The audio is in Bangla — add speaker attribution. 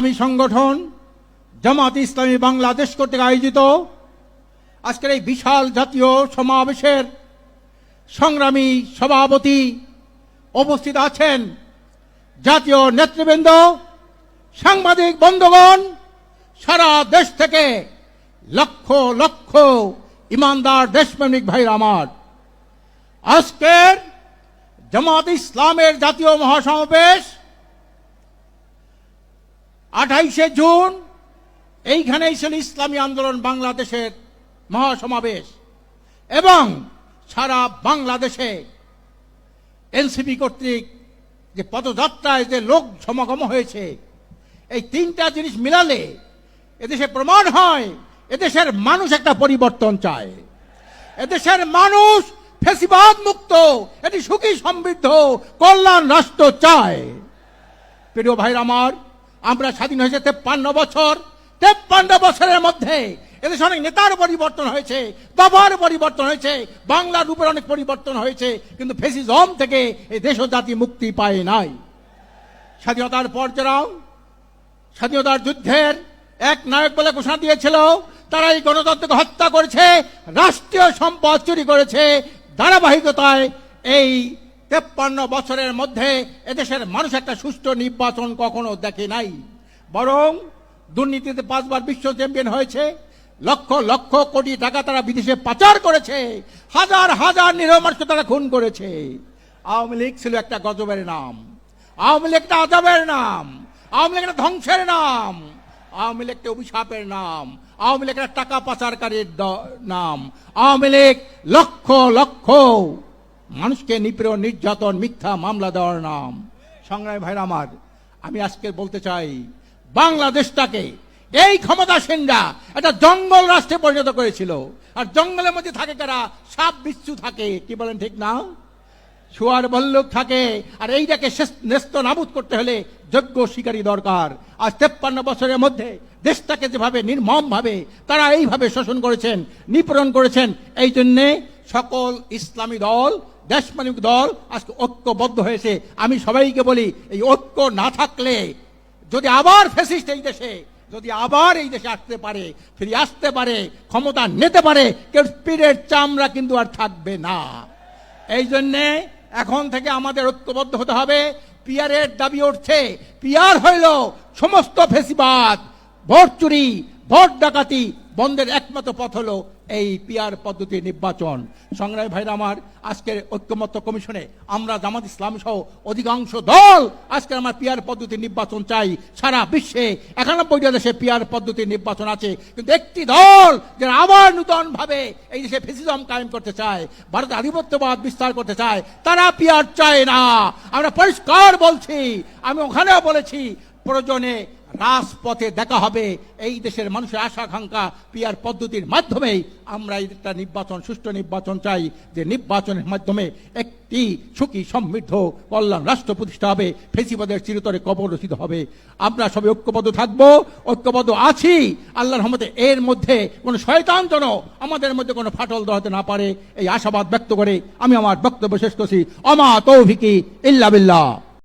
Speaker 1: ইসলামী সংগঠন, জামাত ইসলামী বাংলাদেশ কর্তৃক আয়োজিত আজকের এই বিশাল জাতীয় সমাবেশের সংগ্রামী সভাপতি উপস্থিত আছেন জাতীয় নেতৃবৃন্দ, সাংবাদিক বন্ধুগণ, সারা দেশ থেকে লক্ষ লক্ষ ইমানদার দেশপ্রেমিক ভাইরা আমার। আজকের জামাত ইসলামের জাতীয় মহাসমাবেশ আঠাইশে জুন এইখানেই ছিল ইসলামী আন্দোলন বাংলাদেশের মহাসমাবেশ। এবং সারা বাংলাদেশে এনসিপি কর্তৃক যে পদযাত্রায় যে লোক সমাগম হয়েছে, এই তিনটা জিনিস মিলালে এদেশে প্রমাণ হয়, এদেশের মানুষ একটা পরিবর্তন চায়। এদেশের মানুষ ফেসিবাদ মুক্ত, এটি সুখী সমৃদ্ধ, কল্যাণ রাষ্ট্র চায়। প্রিয় ভাইর আমার আমরা স্বাধীন হয়েছে তেপ্পান্ন বছর। তেপ্পান্ন বছরের মধ্যে এদেশে অনেক নেতার পরিবর্তন হয়েছে দফার পরিবর্তন হয়েছে, বাংলার রূপের অনেক পরিবর্তন হয়েছে, কিন্তু ফেসিজম থেকে এই দেশ জাতি মুক্তি পায় নাই। স্বাধীনতার পর যারা স্বাধীনতার যুদ্ধের এক নায়ক বলে ঘোষণা দিয়েছিল, তারা এই গণতন্ত্রকে হত্যা করেছে, রাষ্ট্রীয় সম্পদ চুরি করেছে, ধারাবাহিকতায় এই তেপ্পান্ন বছরের মধ্যে এদেশের মানুষ একটা সুষ্ঠু নির্বাচন কখনো দেখে নাই। বরং দুর্নীতিতে পাঁচবার বিশ্ব চ্যাম্পিয়ন হয়েছে, লক্ষ লক্ষ কোটি টাকা তারা বিদেশে পাচার করেছে, হাজার হাজার নিরহ তারা খুন করেছে। আওয়ামী লীগ ছিল একটা গজবের নাম। আওয়ামী লীগ একটা আজাবের নাম। আওয়ামী লীগ একটা ধ্বংসের নাম। আওয়ামী লীগ একটা অভিশাপের নাম। আওয়ামী লীগ একটা টাকা পাচারকারীর নাম। আওয়ামী লীগ লক্ষ লক্ষ মানুষকে নিপীড়ন, নির্যাতন, মিথ্যা মামলা দেওয়ার নাম। সংগ্রামী ভাইরা আমার, আমি আজকে বলতে চাই, বাংলাদেশটাকে এই ক্ষমতাসীনরা একটা জঙ্গল রাষ্ট্রে পরিণত করেছিল। আর জঙ্গলের মধ্যে থাকে কারা? সাপ, বিচ্ছু থাকে। কি বলেন ঠিক না? শুয়ার বল্লুক থাকে। আর এইটাকে নেস্ত নাবুদ করতে হলে যোগ্য শিকারী দরকার। আজ তেপ্পান্ন বছরের মধ্যে দেশটাকে যেভাবে নির্মম ভাবে তারা এইভাবে শোষণ করেছেন, নিপীড়ন করেছেন, এই জন্যে সকল ইসলামী দল দেশমানিক দল আজকে ঐক্যবদ্ধ হয়েছে। আমি সবাইকে বলি, এই ঐক্য না থাকলে, যদি আবার ফেসিস্ট এই দেশে, যদি আবার এই দেশে আসতে পারে, ফিরে আসতে পারে, ক্ষমতা নিতে পারে, কেউ স্পিডের চামড়া কিন্তু আর থাকবে না। এই জন্যে এখন থেকে আমাদের ঐক্যবদ্ধ হতে হবে। পিয়ারের দাবি উঠছে, পিয়ার হইল সমস্ত ফেসিবাদ, ভোট চুরি, ভোট ডাকাতি বন্ধের একমাত্র পথ হলো এই পিয়ার পদ্ধতি নির্বাচন। সংগ্রামী ভাইরা আমার, আজকের ঐক্যমত্য কমিশনে আমরা জামাত ইসলাম সহ অধিকাংশ দল আজকে আমার পিয়ার পদ্ধতি নির্বাচন চাই। সারা বিশ্বে একানব্বইটা দেশে পিয়ার পদ্ধতি নির্বাচন আছে। কিন্তু একটি দল যারা আবার নূতন ভাবে এই দেশে ফেসিজম কায়েম করতে চায় ভারত আধিপত্যবাদ বিস্তার করতে চায়, তারা পিয়ার চায় না। আমরা পরিষ্কার বলছি, আমি ওখানেও বলেছি, প্রয়োজনে রাজপথে দেখা হবে। এই দেশের মানুষের আশা আকাঙ্ক্ষা পিয়ার পদ্ধতির মাধ্যমেই আমরা একটা নির্বাচন, সুষ্ঠু নির্বাচন চাই। যে নির্বাচনের মাধ্যমে একটি সুখী, সমৃদ্ধ, কল্যাণ রাষ্ট্র প্রতিষ্ঠা হবে, ফেসিবাদের চিরতরে কবর রচিত হবে। আমরা সবাই ঐক্যবদ্ধ থাকব, ঐক্যবদ্ধ আছি। আল্লাহর রহমতে এর মধ্যে কোনো শয়তান যেন আমাদের মধ্যে কোনো ফাটল ধরাতে না পারে, এই আশাবাদ ব্যক্ত করে আমি আমার বক্তব্য শেষ করছি। অমা তৌফিকি ইল্লা বিল্লাহ।